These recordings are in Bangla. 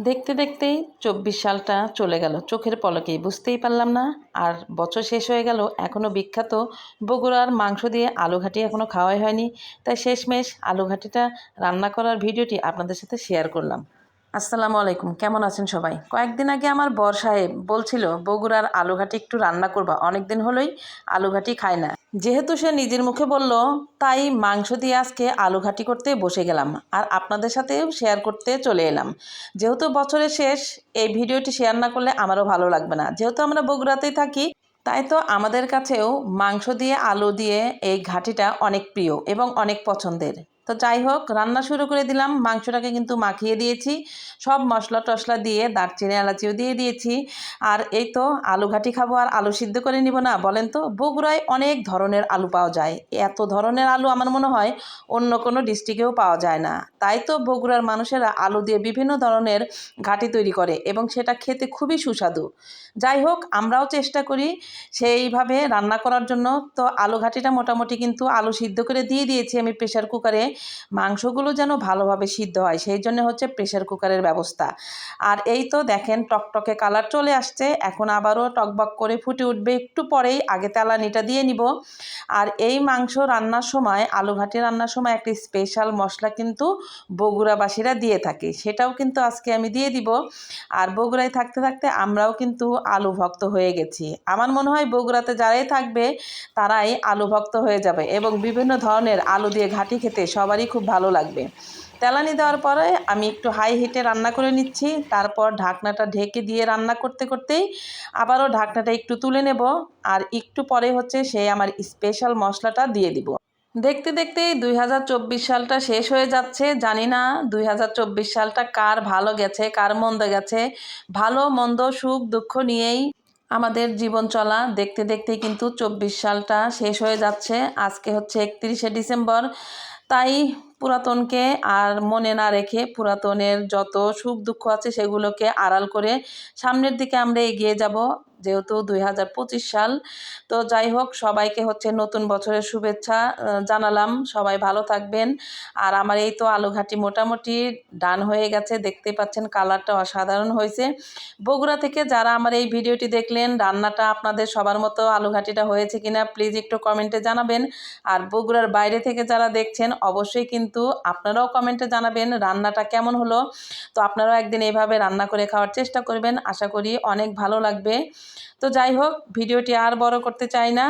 দেখতে দেখতেই চব্বিশ সালটা চলে গেল। চোখের পলকেই বুঝতেই পারলাম না। আর বছর শেষ হয়ে গেল এখনও বিখ্যাত। বগুড়ার মাংস দিয়ে আলু ঘাটি এখনও খাওয়াই হয়নি। তাই শেষমেশ আলু ঘাটিটা রান্না করার ভিডিওটি আপনাদের সাথে শেয়ার করলাম। আসসালামু আলাইকুম, কেমন আছেন সবাই? কয়েকদিন আগে আমার বর সাহেব বলছিল, বগুড়ার আলু ঘাটি একটু রান্না করবা অনেক দিন হলোই আলু ঘাটি খায় না। যেহেতু সে নিজের মুখে বলল, তাই মাংস দিয়ে আজকে আলু ঘাটি করতে বসে গেলাম আর আপনাদের সাথেও শেয়ার করতে চলে এলাম। যেহেতু বছরের শেষ, এই ভিডিওটি শেয়ার না করলে আমারও ভালো লাগবে না। যেহেতু আমরা বগুড়াতেই থাকি, তাই তো আমাদের কাছেও মাংস দিয়ে, আলু দিয়ে এই ঘাটিটা অনেক প্রিয় এবং অনেক পছন্দের। তো যাই হোক রান্না শুরু করে দিলাম। মাংসটাকে কিন্তু মাখিয়ে দিয়েছি। সব মশলা টশলা দিয়ে দারচিনি, এলাচিও দিয়ে দিয়েছি। আর এই তো আলু ঘাটি খাব আর আলু সিদ্ধ করে নিব না, বলেন তো? বগুড়ায় অনেক ধরনের আলু পাওয়া যায়। এত ধরনের আলু আমার মনে হয় অন্য কোনো ডিস্ট্রিক্টেও পাওয়া যায় না। তাই তো বগুড়ার মানুষেরা আলু দিয়ে বিভিন্ন ধরনের ঘাটি তৈরি করে এবং সেটা খেতে খুবই সুস্বাদু। যাই হোক আমরাও চেষ্টা করি সেইভাবে রান্না করার জন্য। তো আলু ঘাটিটা মোটামুটি কিন্তু আলু সিদ্ধ করে দিয়ে দিয়েছি আমি প্রেশার কুকারে। মাংসগুলো যেন ভালোভাবে সিদ্ধ হয়, সেই জন্য হচ্ছে প্রেশার কুকারের ব্যবস্থা। আর এই তো দেখেন টকটকে কালার চলে আসছে, এখন আবারও টকবক করে ফুটে উঠবে, একটু পরেই আগে তেলানিটা দিয়ে নিব। আর এই মাংস রান্নার সময়, আলু ঘাটি রান্নার সময় একটি স্পেশাল মশলা কিন্তু বগুড়াবাসীরা দিয়ে থাকে, সেটাও কিন্তু আজকে আমি দিয়ে দিব। আর বগুড়ায় থাকতে থাকতে আমরাও কিন্তু আলু ভক্ত হয়ে গেছি। আমার মনে হয় বগুড়াতে যারাই থাকবে, তারাই আলু ভক্ত হয়ে যাবে এবং বিভিন্ন ধরনের আলু দিয়ে ঘাটি খেতে সবারই খুব ভালো লাগবে। তেলানি দেওয়ার পরে আমি একটু হাই হিটে রান্না করে নিচ্ছি। তারপর ঢাকনাটা ঢেকে দিয়ে রান্না করতে করতেই আবারও ঢাকনাটা একটু তুলে নেব। আর একটু পরে হচ্ছে সেই আমার স্পেশাল মশলাটা দিয়ে দিব। দেখতে দেখতেই দুই সালটা শেষ হয়ে যাচ্ছে। জানি না দুই হাজার চব্বিশ সালটা কার ভালো গেছে, কার মন্দ গেছে। ভালো, মন্দ, সুখ, দুঃখ নিয়েই আমাদের জীবন চলা। দেখতে দেখতে কিন্তু চব্বিশ সালটা শেষ হয়ে যাচ্ছে। আজকে হচ্ছে একত্রিশে ডিসেম্বর। তাই পুরাতনকে আর মনে না রেখে পুরাতনের যত সুখ দুঃখ আছে সেগুলোকে আড়াল করে সামনের দিকে আমরা এগিয়ে যাব। যেহেতু দুই হাজার পঁচিশ সাল। তো যাই হোক, সবাইকে হচ্ছে নতুন বছরের শুভেচ্ছা জানালাম। সবাই ভালো থাকবেন। আর আমার এই তো আলুঘাটি মোটামুটি ডান হয়ে গেছে। দেখতে পাচ্ছেন কালারটা অসাধারণ হয়েছে। বগুড়া থেকে যারা আমার এই ভিডিওটি দেখলেন, রান্নাটা আপনাদের সবার মতো আলুঘাটিটা হয়েছে কিনা প্লিজ একটু কমেন্টে জানাবেন। আর বগুড়ার বাইরে থেকে যারা দেখছেন, অবশ্যই কিন্তু আপনারাও কমেন্টে জানাবেন রান্নাটা কেমন হলো। তো আপনারাও একদিন এইভাবে রান্না করে খাওয়ার চেষ্টা করবেন। আশা করি অনেক ভালো লাগবে। তো যাই হোক, ভিডিওটি আর বড় করতে চাই না।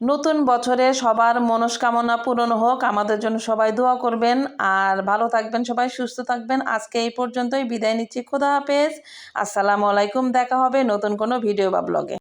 নতুন বছরে সবার মনস্কামনা পূরণ হোক। আমাদের জন্য সবাই দোয়া করবেন। আর ভালো থাকবেন সবাই, সুস্থ থাকবেন। আজকে এই পর্যন্তই। বিদায় নিচ্ছি। খোদা হাফেজ। আসসালামু আলাইকুম। দেখা হবে নতুন কোনো ভিডিও বা ব্লগে।